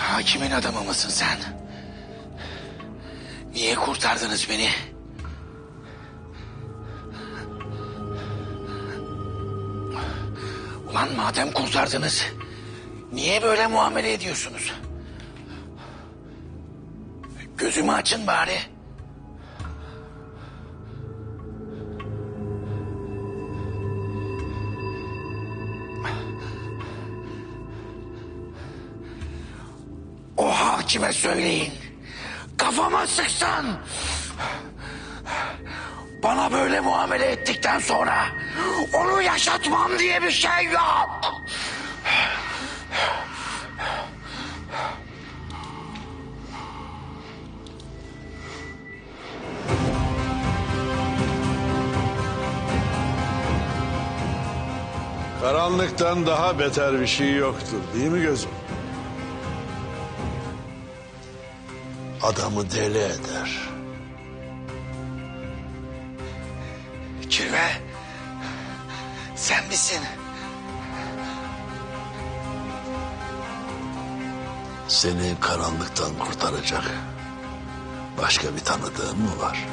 Hakimin adamı mısın sen? Niye kurtardınız beni? Ulan madem kurtardınız, niye böyle muamele ediyorsunuz? Gözümü açın bari. O hakime söyleyin. Kafama sıksan. Bana böyle muamele ettikten sonra onu yaşatmam diye bir şey yok. Karanlıktan daha beter bir şey yoktur değil mi gözüm? Adamı deli eder. Kirve, sen misin? Seni karanlıktan kurtaracak başka bir tanıdığın mı var?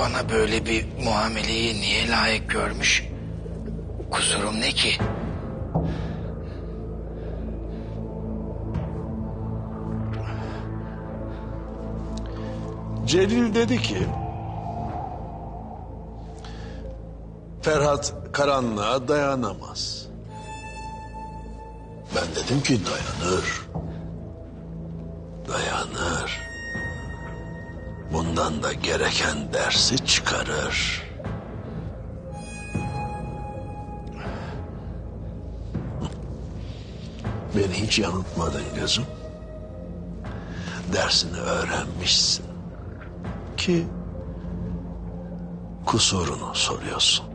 Bana böyle bir muameleyi niye layık görmüş? Kusurum ne ki? Celil dedi ki... Ferhat karanlığa dayanamaz. Ben dedim ki dayanır. Dayanır. Bundan da gereken dersi çıkarır. Beni hiç yanıltmadın gözüm. Dersini öğrenmişsin ki kusurunu soruyorsun.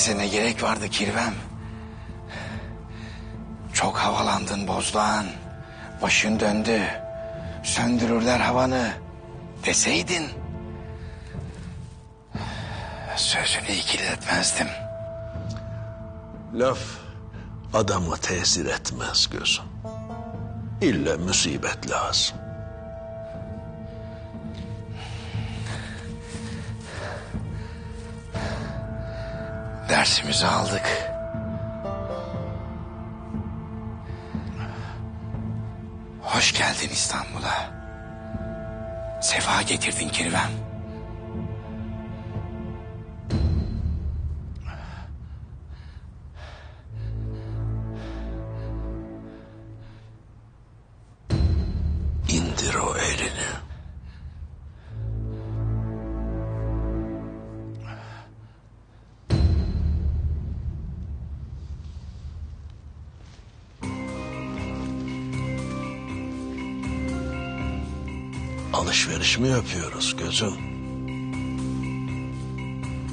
Dersine gerek vardı Kirvem. Çok havalandın Bozdoğan. Başın döndü. Söndürürler havanı. Deseydin. Sözünü ikiletmezdim. Laf adama tesir etmez gözüm. İlle musibet lazım. Dersimizi aldık. Hoş geldin İstanbul'a. Sefa getirdin Kirvem. Alışveriş mi yapıyoruz gözüm?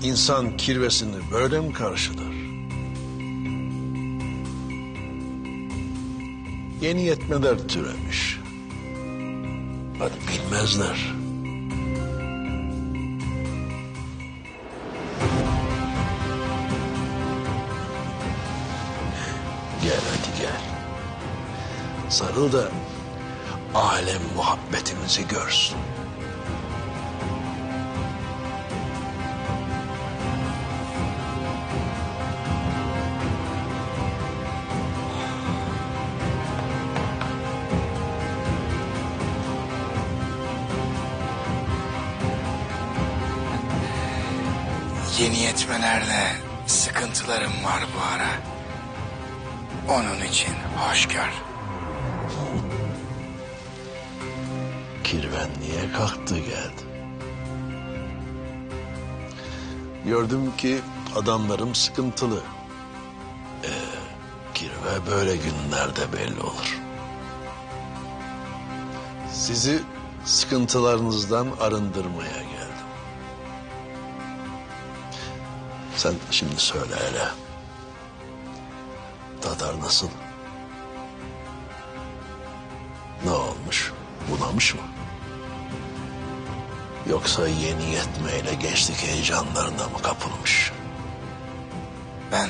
İnsan kirvesini böyle mi karşılar? Yeni yetmeler türemiş. Hadi bilmezler. Gel hadi gel. Sarıl da alem muhabbetimizi görsün. Yeni yetmelerle sıkıntılarım var bu ara. Onun için hoş gör. Kirven niye kalktı geldi? Gördüm ki adamlarım sıkıntılı. Ee, kirve böyle günlerde belli olur. Sizi sıkıntılarınızdan arındırmaya geldim. Sen şimdi söyle hele. Tatar nasıl? Ne olmuş? Bunamış mı? Yoksa yeni yetmeyle gençlik heyecanlarına mı kapılmış? Ben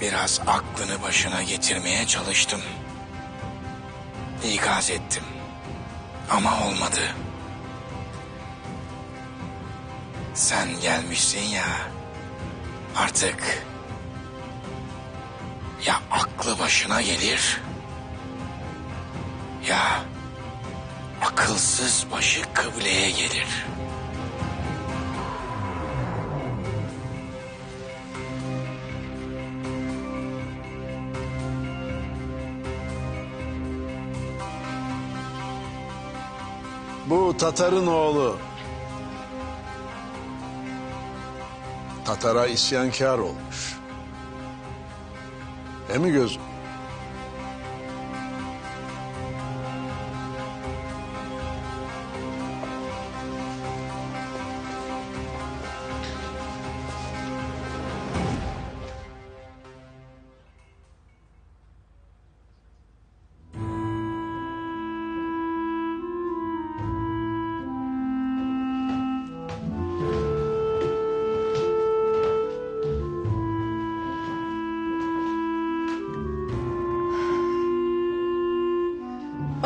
biraz aklını başına getirmeye çalıştım. İkaz ettim. Ama olmadı. Sen gelmişsin ya. Artık ya aklı başına gelir ya akılsız başı kıbleye gelir. Bu Tatar'ın oğlu. Tatar'a isyankar olmuş. He mi gözüm?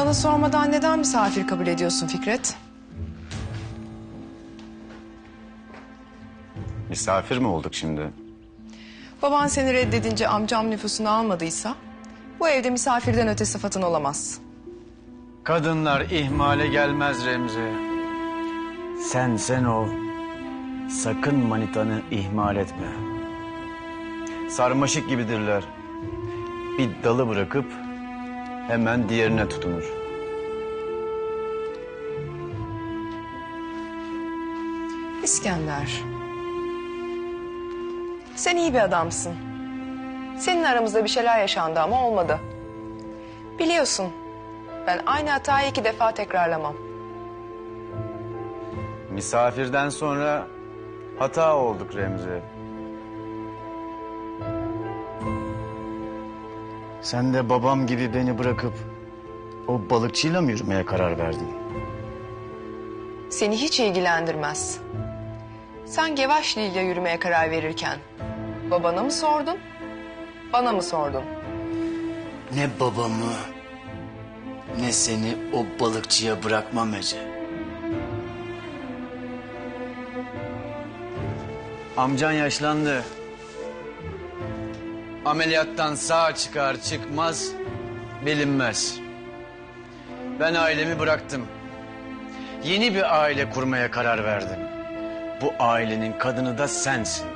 Bana sormadan neden misafir kabul ediyorsun Fikret? Misafir mi olduk şimdi? Baban seni reddedince amcam nüfusunu almadıysa... ...bu evde misafirden öte sıfatın olamaz. Kadınlar ihmale gelmez Remzi. Sen sen ol. Sakın manitanı ihmal etme. Sarmaşık gibidirler. Bir dalı bırakıp hemen diğerine tutunur. İskender. Sen iyi bir adamsın. Senin aramızda bir şeyler yaşandı ama olmadı. Biliyorsun ben aynı hatayı iki defa tekrarlamam. Misafirden sonra hata olduk Remzi. Sen de babam gibi beni bırakıp o balıkçıyla mı yürümeye karar verdin? Seni hiç ilgilendirmez. Sen Gevaşlı ile yürümeye karar verirken babana mı sordun, bana mı sordun? Ne babamı ne seni o balıkçıya bırakmam Ece. Amcan yaşlandı. Ameliyattan sağ çıkar çıkmaz bilinmez. Ben ailemi bıraktım. Yeni bir aile kurmaya karar verdim. Bu ailenin kadını da sensin.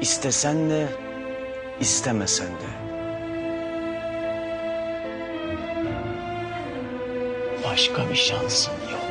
İstesen de istemesen de. Başka bir şansın yok.